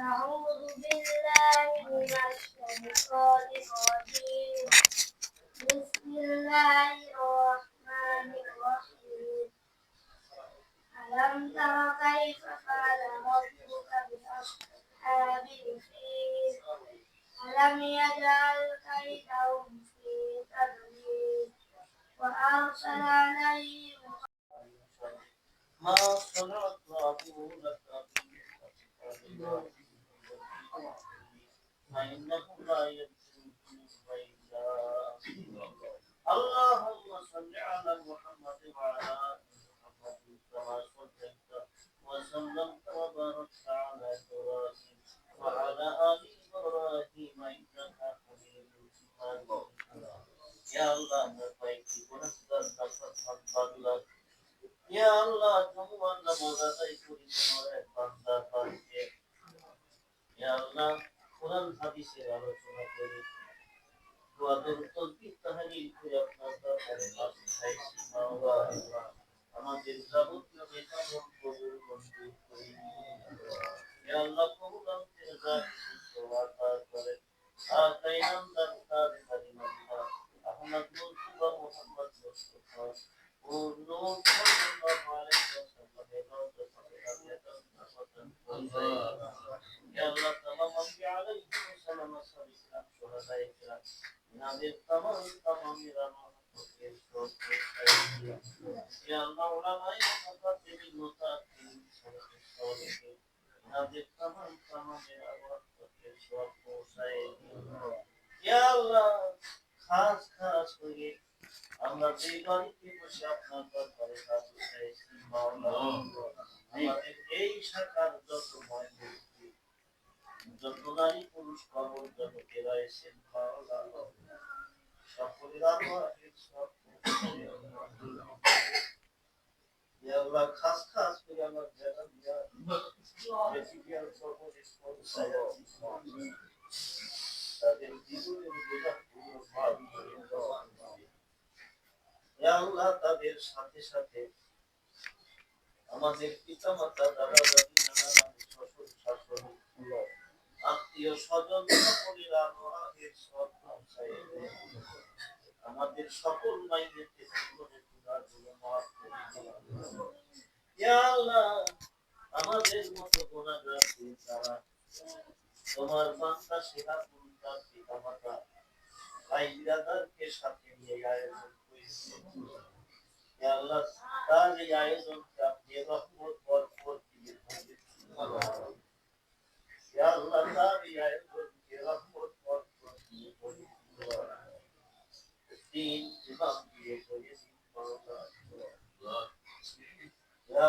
أعوذ بالله من الشيطان الرجيم. بسم الله الرحمن الرحيم. ألم تر كيف فعل ربك بأصحاب الفيل؟ ألم يجعل كيدهم في تدليل وأرسل عليهم ما صنع الله اللهم صل على محمد وعلى محمد كما صليت وسلمت وباركت على ابراهيم وعلى ال ابراهيم আল্লাহ কোরআন হাদিসের আলোচনা করি দোয়াদের তসবিহ তাহলিল করে আপনার খাস খাস করে আমরা যে বাড়িতে বসে আপনার দরবারে হয়েছি মাওলা আমাদের এই শাখার যত মহিলা যত নারী পুরুষ কবর যত কেরা এসেন মাওলা সকলের আল্লাহের সব আল্লাহ খাস খাস করে আমার জায়গা দিয়া পৃথিবীর সকলের পৌঁছায় তাদের সাথে সাথে আমাদের পিতা মাতা দাদা দাদি নানা নানি শ্বশুর শাশুড়ি আত্মীয় স্বজন পরিবার আমাদের সব। আমাদের সকল মাইদেরকে জীবনের করে আল্লাহ, আমাদের মতো গুণাগারকে তারা তোমার বান্দা সেবা করুন পিতা মাতা ভাই বিরাদারকে সাথে নিয়ে আয়োজন করেছে আল্লাহ, তার এই আয়োজনকে আপনি রহমত, বরকত দিয়ে আল্লাহ, তার এই আয়োজনকে রহমত বরকত দিয়ে ভরে দিন। দিন ইমাম দিয়ে ভরে দিন মাওলা। ইয়া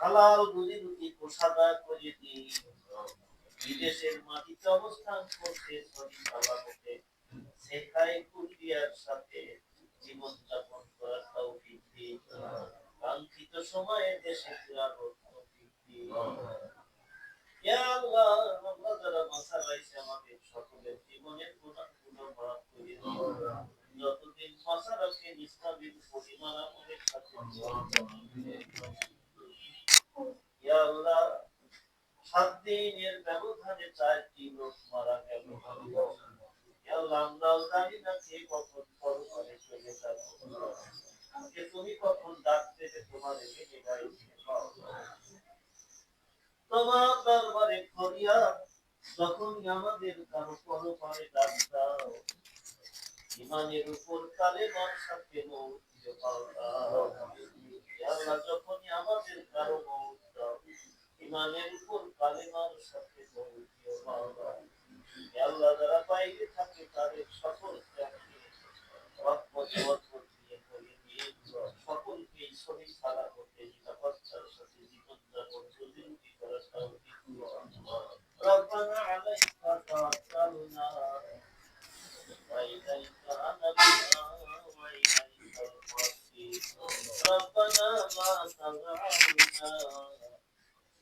হালাল দুটি পোশাদা করে দিন বিদেশের মাটিতে অবস্থান করতে শরীর আলামতে শেখায় কুলিয়ার সাথে জীবন যাপন করার তৌফিক কাঙ্ক্ষিত সময়ে দেশে ফেরার ইয়া আল্লাহ মাথা রাইছে আমাদের সকলের জীবনের গুণাগুলো মাফ করে দিন যতদিন মাথা রাখেন ইসলামের পরিমাণ আমাদের সাথে ইয়া আল্লাহ সাত দিনের ব্যবধানে চারটি লোক মারা গেল। আল্লাহ আমরাও জানি না কে কখন পরকালে চলে যাবে যে তুমি কখন ডাক দেবে তোমার এগিয়ে গাইছে তোমার দরবারে ফরিয়াদ যখন আমাদের কারও পরপারে ডাক দাও, ইমানের উপর কালে মার সাথে মৌত যখনই আমাদের কারও মৌত দাও ইমানের উপর কালেমার সাথে বলতিও মাওলা আল্লাহ যারা বাইরে থাকে তাদের সকল ত্যাগকে রহমত বরকত দিয়ে করে দিয়ে সকলকে সহি সারা করতে নিরাপত্তার সাথে জীবনযাপন প্রতিনিধি করার তাওফিক ربنا عليك توكلنا وإليك أنبنا وإليك المصير ربنا ما تدعونا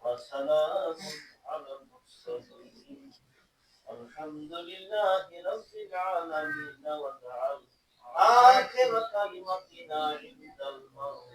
وسلام على المرسلين. الحمد لله رب العالمين وجعل آخر كلمتنا عند الموت.